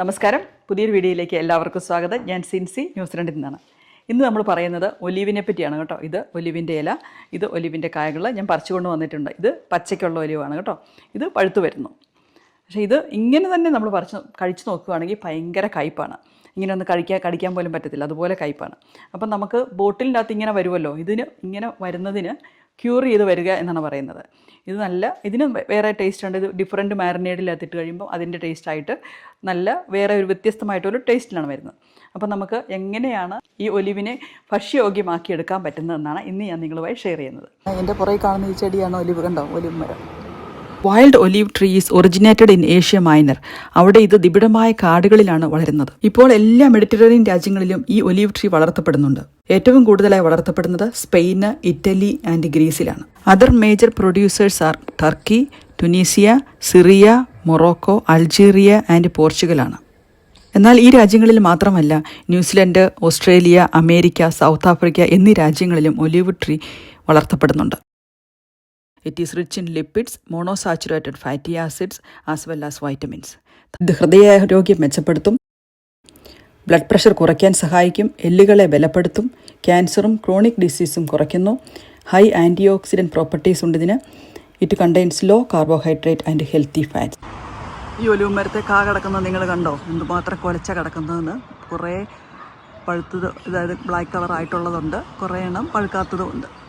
നമസ്കാരം. പുതിയൊരു വീഡിയോയിലേക്ക് എല്ലാവർക്കും സ്വാഗതം. ഞാൻ സിൻസി ന്യൂസ് രണ്ടിൽ നിന്നാണ്. ഇന്ന് നമ്മൾ പറയുന്നത് ഒലിവിനെ പറ്റിയാണ് കേട്ടോ. ഇത് ഒലിവിന്റെ ഇല ഇത് ഒലിവിന്റെ കായകൾ. ഞാൻ പറിച്ചുകൊണ്ട് വന്നിട്ടുണ്ട്. ഇത് പച്ചയ്ക്കുള്ള ഒലിവാണ് കേട്ടോ. ഇത് പഴുത്തു വരുന്നു. പക്ഷേ ഇത് ഇങ്ങനെ തന്നെ നമ്മൾ പറിച്ച് കഴിച്ചു നോക്കുകയാണെങ്കിൽ ഭയങ്കര കയ്പാണ്. ഇങ്ങനെ ഒന്ന് കഴിക്കാൻ കടിക്കാൻ പോലും പറ്റത്തില്ല. അതുപോലെ കയ്പാണ്. അപ്പം നമുക്ക് ബോട്ടിലിന്റെ അകത്ത് ഇങ്ങനെ വരുമല്ലോ? ഇതിന് ഇങ്ങനെ വരുന്നതിന് ക്യൂർ ചെയ്ത് വരിക എന്നാണ് പറയുന്നത്. ഇത് നല്ല ഇതിന് വേറെ ടേസ്റ്റ് ഉണ്ട്. ഇത് ഡിഫറെന്റ് മാരിനേഡിലെത്തിട്ട് കഴിയുമ്പോൾ അതിന്റെ ടേസ്റ്റ് ആയിട്ട് നല്ല വേറെ ഒരു വ്യത്യസ്തമായിട്ടൊരു ടേസ്റ്റിലാണ് വരുന്നത്. അപ്പോൾ നമുക്ക് എങ്ങനെയാണ് ഈ ഒലിവിനെ ഭക്ഷ്യയോഗ്യമാക്കി എടുക്കാൻ പറ്റുന്നതെന്നാണ് ഇന്ന് ഞാൻ നിങ്ങളുമായി ഷെയർ ചെയ്യുന്നത്. എന്റെ പുറകെ കാണുന്ന ഈ ചെടിയാണ്? ഒലിവ് കണ്ടോ? ഒലിവ് മരം. Wild olive trees originated in Asia minor അവിടെ ഇത് നിബിഡമായ കാടുകളിലാണ് വളരുന്നത്. ഇപ്പോൾ എല്ലാ മെഡിറ്ററേനിയൻ രാജ്യങ്ങളിലും ഈ ഒലീവ് ട്രീ വളർത്തപ്പെടുന്നുണ്ട്. ഏറ്റവും കൂടുതലായി വളർത്തപ്പെടുന്നത് Spain Italy and ഗ്രീസിലാണ് other major producers are Turkey Tunisia Syria Morocco Algeria and പോർച്ചുഗലാണ് എന്നാൽ ഈ രാജ്യങ്ങളിൽ മാത്രമല്ല New Zealand Australia America South Africa എന്നീ രാജ്യങ്ങളിലും olive tree വളർത്തപ്പെടുന്നുണ്ട്. It is rich in lipids monounsaturated fatty acids as well as vitamins ഇത് ഹൃദയാരോഗ്യം മെച്ചപ്പെടുത്തും. Blood pressure കുറയ്ക്കാൻ സഹായിക്കും. എല്ലുകളെ ബലപ്പെടുത്തും. ക്യാൻസറും ക്രോണിക് ഡിസീസും കുറയ്ക്കുന്നു. ഹൈ ആന്റി ഓക്സിഡന്റ് പ്രോപ്പർട്ടീസ് ഉണ്ട് ഇതിന് it contains low carbohydrate and healthy fats ഈ ഒലിവ് മരത്തെ കാ കിടക്കുന്നത് നിങ്ങൾ കണ്ടോ? എന്തുമാത്രം കൊലച്ച കിടക്കുന്നതെന്ന്. കുറേ പഴുത്തത് അതായത് ബ്ലാക്ക് കളർ ആയിട്ടുള്ളതുണ്ട്. കുറേ എണ്ണം പഴുക്കാത്തതും ഉണ്ട്.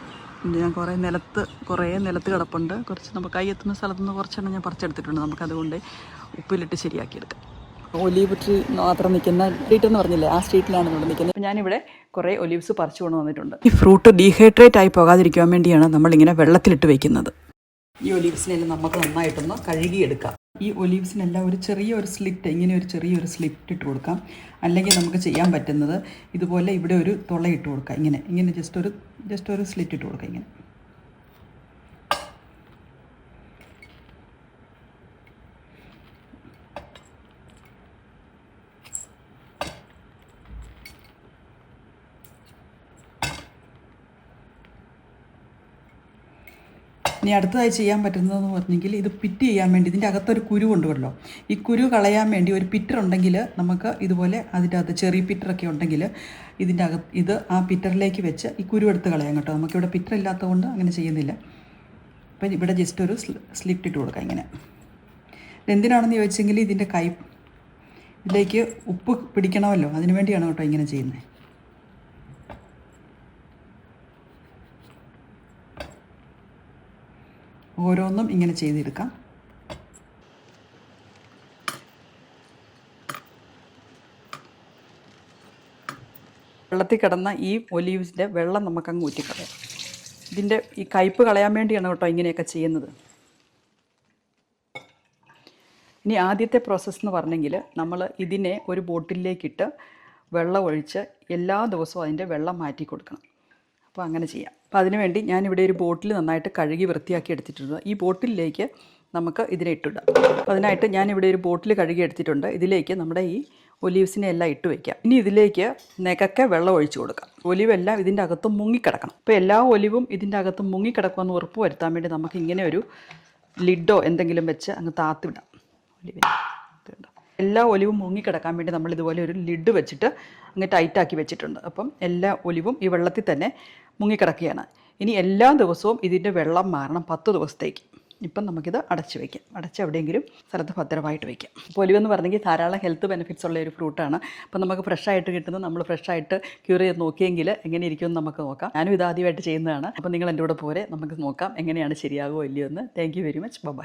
ഞാൻ കുറേ നിലത്ത് കുറേ നിലത്ത് കിടപ്പുണ്ട്. കുറച്ച് നമുക്ക് കൈ എത്തുന്ന സ്ഥലത്തു നിന്ന് കുറച്ചെണ്ണം ഞാൻ പറിച്ചെടുത്തിട്ടുണ്ട്. നമുക്കതുകൊണ്ട് ഉപ്പിലിട്ട് ശരിയാക്കിയെടുക്കാം. ഒലീവ് ട്രീ മാത്രം നിൽക്കുന്ന സ്ട്രീറ്റ് എന്ന് പറഞ്ഞില്ലേ? ആ സ്ട്രീറ്റിലാണ് നമ്മൾ നിൽക്കുന്നത്. അപ്പം ഞാനിവിടെ കുറേ ഒലീവ്സ് പറിച്ചു കൊണ്ട് വന്നിട്ടുണ്ട്. ഈ ഫ്രൂട്ട് ഡീഹൈഡ്രേറ്റ് ആയി പോകാതിരിക്കാൻ വേണ്ടിയാണ് നമ്മളിങ്ങനെ വെള്ളത്തിലിട്ട് വെക്കുന്നത്. ഈ ഒലീവ്സിനെല്ലാം നമുക്ക് നന്നായിട്ടൊന്ന് കഴുകിയെടുക്കാം. ഈ ഒലീവ്സിനെല്ലാം ഒരു ചെറിയ ഒരു സ്ലിറ്റ് ഇങ്ങനെ ഒരു ചെറിയൊരു സ്ലിറ്റ് ഇട്ട് കൊടുക്കാം. അല്ലെങ്കിൽ നമുക്ക് ചെയ്യാൻ പറ്റുന്നത് ഇതുപോലെ ഇവിടെ ഒരു തുള ഇട്ട് കൊടുക്കാം. ഇങ്ങനെ ഇങ്ങനെ ജസ്റ്റ് ഒരു ജസ്റ്റ് ഒരു സ്ലിറ്റ് ഇട്ട് കൊടുക്കാം ഇങ്ങനെ. ഇനി അടുത്തതായി ചെയ്യാൻ പറ്റുന്നതെന്ന് പറഞ്ഞെങ്കിൽ ഇത് പിറ്റ് ചെയ്യാൻ വേണ്ടി ഇതിന്റെ അകത്തൊരു കുരു ഉണ്ടല്ലോ ഈ കുരു കളയാൻ വേണ്ടി ഒരു പിറ്റർ ഉണ്ടെങ്കിൽ നമുക്ക് ഇതുപോലെ അതിന്റെ അകത്ത് ചെറിയ പിറ്ററൊക്കെ ഉണ്ടെങ്കിൽ ഇതിന്റെ അകത്ത് ഇത് ആ പിറ്ററിലേക്ക് വെച്ച് ഈ കുരു എടുത്ത് കളയാം കേട്ടോ. നമുക്കിവിടെ പിറ്റർ ഇല്ലാത്തതുകൊണ്ട് അങ്ങനെ ചെയ്യുന്നില്ല. അപ്പം ഇവിടെ ജസ്റ്റ് ഒരു സ്ലിപ്പ് ഇട്ട് കൊടുക്കാം ഇങ്ങനെ. എന്തിനാണെന്ന് ചോദിച്ചെങ്കിൽ ഇതിന്റെ കൈ ഇതിലേക്ക് ഉപ്പ് പിടിക്കണമല്ലോ. അതിനു വേണ്ടിയാണ് കേട്ടോ ഇങ്ങനെ ചെയ്യുന്നത്. ഓരോന്നും ഇങ്ങനെ ചെയ്തെടുക്കാം. വെള്ളത്തിൽ കിടന്ന ഈ ഒലീവ്സിന്റെ വെള്ളം നമുക്കങ്ങ് ഊറ്റിക്കളയാം. ഇതിന്റെ ഈ കയ്പ്പ് കളയാൻ വേണ്ടിയാണ് കേട്ടോ ഇങ്ങനെയൊക്കെ ചെയ്യുന്നത്. ഇനി ആദ്യത്തെ പ്രോസസ്സ് എന്ന് പറഞ്ഞെങ്കിൽ നമ്മൾ ഇതിനെ ഒരു ബോട്ടിലേക്കിട്ട് വെള്ളം ഒഴിച്ച് എല്ലാ ദിവസവും അതിന്റെ വെള്ളം മാറ്റി കൊടുക്കണം. അപ്പോൾ അങ്ങനെ ചെയ്യാം. അപ്പോൾ അതിനുവേണ്ടി ഞാനിവിടെ ഒരു ബോട്ടിൽ നന്നായിട്ട് കഴുകി വൃത്തിയാക്കി എടുത്തിട്ടുണ്ട്. ഈ ബോട്ടിലേക്ക് നമുക്ക് ഇതിനെ ഇട്ടിടാം. അപ്പോൾ അതിനായിട്ട് ഞാനിവിടെ ഒരു ബോട്ടിൽ കഴുകി എടുത്തിട്ടുണ്ട്. ഇതിലേക്ക് നമ്മുടെ ഈ ഒലീവ്സിനെ എല്ലാം ഇട്ട് വയ്ക്കാം ഇനി ഇതിലേക്ക് നെകക്കെ വെള്ളം ഒഴിച്ചു കൊടുക്കാം. ഒലിവ് എല്ലാം ഇതിന്റെ അകത്ത് മുങ്ങിക്കിടക്കണം. അപ്പോൾ എല്ലാ ഒലിവും ഇതിന്റെ അകത്ത് മുങ്ങിക്കിടക്കുമെന്ന് ഉറപ്പ് വരുത്താൻ വേണ്ടി നമുക്ക് ഇങ്ങനെ ഒരു ലിഡോ എന്തെങ്കിലും വെച്ച് അങ്ങ് താത്തിവിടാം. ഒലിവിനെ. എല്ലാ ഒലിവും മുങ്ങിക്കിടക്കാൻ വേണ്ടി നമ്മൾ ഇതുപോലെ ഒരു ലിഡ് വെച്ചിട്ട് അങ്ങ് ടൈറ്റാക്കി വെച്ചിട്ടുണ്ട്. അപ്പം എല്ലാ ഒലിവും ഈ വെള്ളത്തിൽ തന്നെ മുങ്ങിക്കിടക്കുകയാണ്. ഇനി എല്ലാ ദിവസവും ഇതിന്റെ വെള്ളം മാറണം പത്ത് ദിവസത്തേക്ക്. ഇപ്പം നമുക്കിത് അടച്ച് വയ്ക്കാം അടച്ച് എവിടെയെങ്കിലും സ്ഥലത്ത് ഭദ്രമായിട്ട് വയ്ക്കാം അപ്പോൾ ഒലിവെന്ന് പറഞ്ഞെങ്കിൽ ധാരാളം ഹെൽത്ത് ബെനിഫിറ്റ്സ് ഉള്ള ഒരു ഫ്രൂട്ടാണ് അപ്പം നമുക്ക് ഫ്രഷായിട്ട് കിട്ടുന്നത് നമ്മൾ ഫ്രഷായിട്ട് ക്യൂർ ചെയ്ത് നോക്കിയെങ്കിൽ എങ്ങനെ ഇരിക്കുമെന്ന് നമുക്ക് നോക്കാം. ഞാനും ഇത് ആദ്യമായിട്ട് ചെയ്യുന്നതാണ്. അപ്പം നിങ്ങൾ എന്റെ കൂടെ പോരെ. നമുക്ക് നോക്കാം എങ്ങനെയാണ് ശരിയാകുമോ ഇല്ലയോ എന്ന്. Thank you very much. Bye.